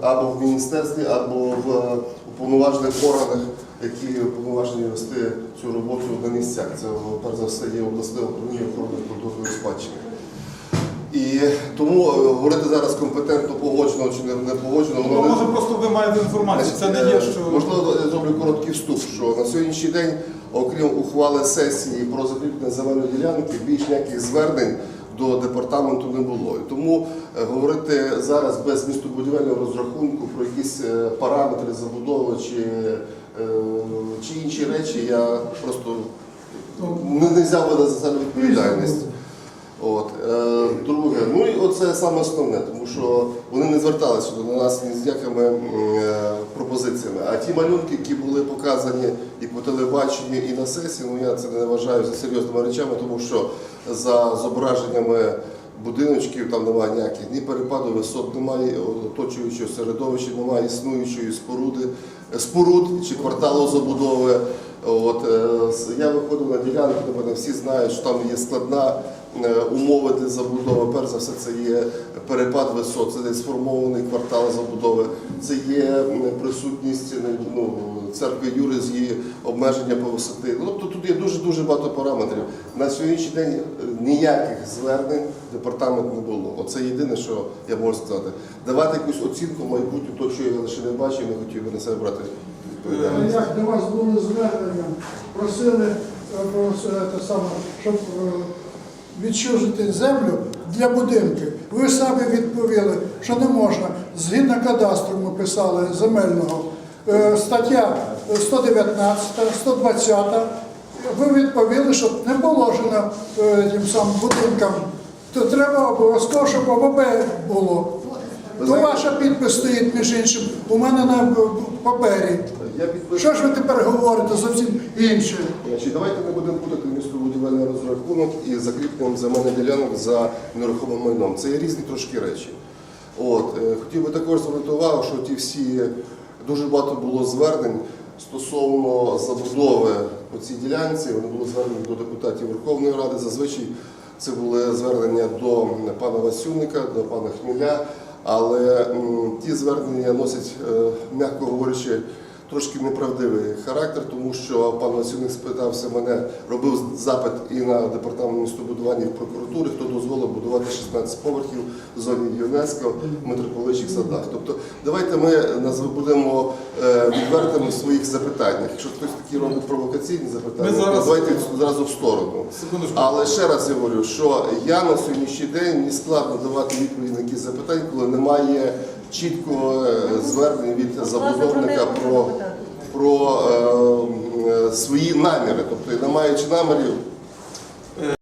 або в міністерстві, або в е, уповноважених органах, які уповноважені вести цю роботу на місцях. Це перш за все є обласне управління охорони культурної спадщини. І тому е, говорити зараз компетентно погоджено чи не, не погоджено, Ну, воно не може просто ви маєте інформацію. Це не є, що Можливо, я зроблю короткий вступ, що на сьогоднішній день, окрім ухвали сесії про закріплення земельної ділянки, більш ніяких звернень до департаменту не було. І тому е, говорити зараз без містобудівельного розрахунку про якісь е, параметри забудови чи, е, чи інші речі, я просто не, взяв би на себе відповідальність. От, друге, ну і оце саме основне, тому що вони не зверталися до нас ні з якими пропозиціями. Ті малюнки, які були показані і по телебаченню, і на сесії, ну я це не вважаю за серйозними речами, тому що за зображеннями будиночків там немає ніяких ні перепаду висот, немає оточуючого середовища, немає існуючої споруди, споруд чи кварталу забудови. От, е, я виходив на ділянку, де мене всі знають, що там є складна е, умови для забудови. Перш за все, це є перепад висот, це є сформований квартал забудови, це є присутність е, ну, церкви Юри з її обмеження по висоти. Ну, тобто тут є дуже дуже багато параметрів. На сьогоднішній день ніяких звернень департамент не було. Оце єдине, що я можу сказати. Давати якусь оцінку майбутню, то що я лише не бачив, не хотів би на себе брати. Як до вас були звернення, просили е, щоб е, відчужити землю для будинків. Ви самі відповіли, що не можна. Згідно кадастру ми писали земельного, е, стаття 119, 120. Ви відповіли, що не положено тим самим будинкам. То треба обов'язково, щоб ОВБ було. То знаєте- ваш підпис стоїть, між іншим, у мене на папері. Я підписую. Що ж ви тепер говорите зовсім інше? Значить, давайте не будемо путати містобудівельний розрахунок і закріпленням земельних ділянок за нерухомим майном. Це є різні трошки речі. От, е, хотів би також звернути увагу, що ті всі дуже багато було звернень стосовно забудови по цій ділянці. Вони були звернені до депутатів Верховної Ради. Зазвичай це були звернення до пана Васюника, до пана Хміля. Але м, ті звернення носять, е, м'яко говорячи, трошки неправдивий характер, тому що пан Васюник спитався мене, робив запит і на департамент містобудування і в прокуратури, хто дозволив будувати 16 поверхів в зоні ЮНЕСКО в митрополичих садах. Тобто, давайте ми назв- будемо е, відвертими в своїх запитаннях. Якщо хтось такі робить провокаційні запитання, зараз- то давайте зразу в сторону. секундочку. Але ще раз я говорю, що я на сьогоднішній день мені складно давати відповіді на якісь запитання, коли немає чіткого звернень звернення від забудовника про, про е, е, свої наміри. Тобто, не маючи намірів,